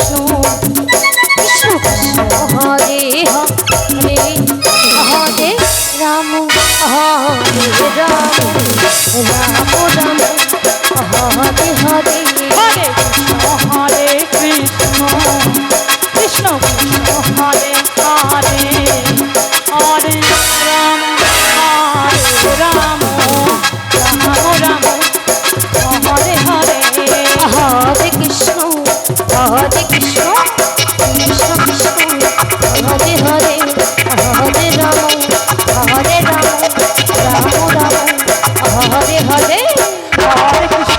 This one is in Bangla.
কৃষ্ণ হরে হরে